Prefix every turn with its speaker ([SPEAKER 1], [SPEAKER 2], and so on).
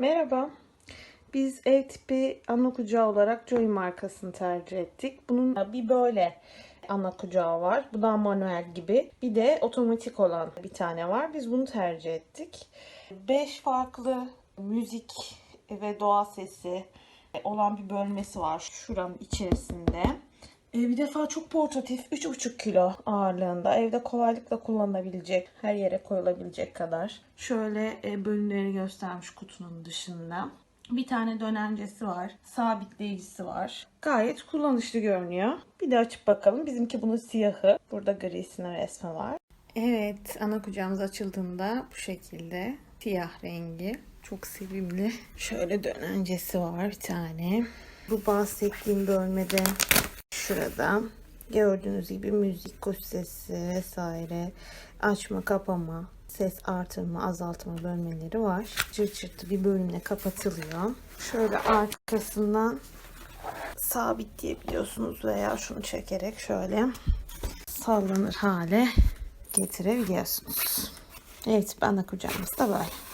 [SPEAKER 1] Merhaba. Biz ev tipi ana kucağı olarak Joy markasını tercih ettik. Bunun bir böyle ana kucağı var. Bu da manuel gibi. Bir de otomatik olan bir tane var. Biz bunu tercih ettik. 5 farklı müzik ve doğa sesi olan bir bölmesi var şuranın içerisinde. E, Bir defa çok portatif 3,5 kilo ağırlığında evde kolaylıkla kullanılabilecek her yere koyulabilecek kadar. Şöyle e, bölümleri göstermiş kutunun dışında. Bir tane dönencesi var. Sabitleyicisi var. Gayet kullanışlı görünüyor. Bir de açıp bakalım. Bizimki bunun siyahı. Burada grisinin resmi var. Evet, ana kucağımız açıldığında bu şekilde siyah rengi. Çok sevimli. Şöyle dönencesi var bir tane. Bu bahsettiğim bölmede şurada gördüğünüz gibi müzik kuş sesi vesaire açma kapama ses artırma azaltma bölmeleri var. Cırt cırtlı bir bölümle kapatılıyor. Şöyle arkasından sabitleyebiliyorsunuz veya şunu çekerek şöyle sallanır hale getirebiliyorsunuz. Evet ana kucağımız da böyle.